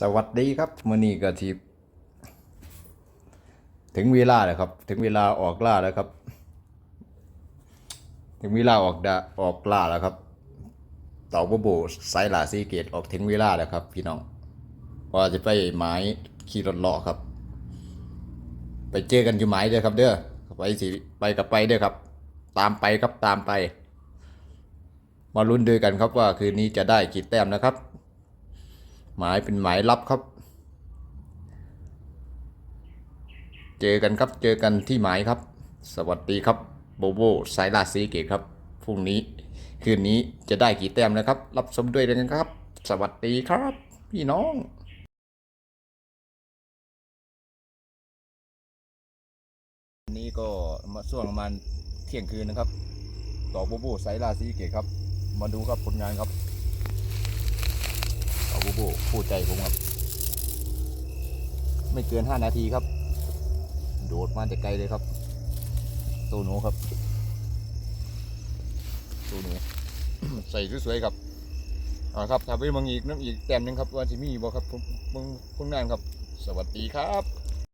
สวัสดีครับมื่อนี้ก็ทีถึงเวลาแล้วครับ ถึงเวลาออกล่าแล้วครับ ถึงเวลาออกดาออกล่าแล้วครับเต่าบูบูไซลาซีเกตออกถึงเวลาแล้วครับ พี่น้องว่าจะไปไม้ขี่รถเลาะครับ ไปเจอกันอยู่ไม้เด้อครับ เด้อไปสิไปกับไปเด้อครับ ตามไปครับตามไป มาลุ้นด้วยกันครับว่าคืนนี้จะได้กี่แต้มนะครับ หมายเป็นหมายลับครับ เจอกันครับ เจอกันที่หมายครับ สวัสดีครับโบโบสายลาซีเกตครับพรุ่งนี้คืนนี้จะได้กี่แต้มนะครับ รับชมด้วยกันครับ สวัสดีครับ พี่น้องนนี้ก็มาช่วงประมาณเที่ยงคืนนะครับ ต่อโบโบสายลาซีเกตครับ มาดูครับผลงานครับ เอาบูบูพูดใจผมครับ ไม่เกินห้านาทีครับ โดดมาแต่ไกลเลยครับตัวหนูครับตัวหนูใส่สวยๆครับเอาครับทำไปเมึงอีกน้ำอีกแต้มหนึงครับว่าจะมีบ่ครับผมมึงพุ่งนานครับ สวัสดีครับ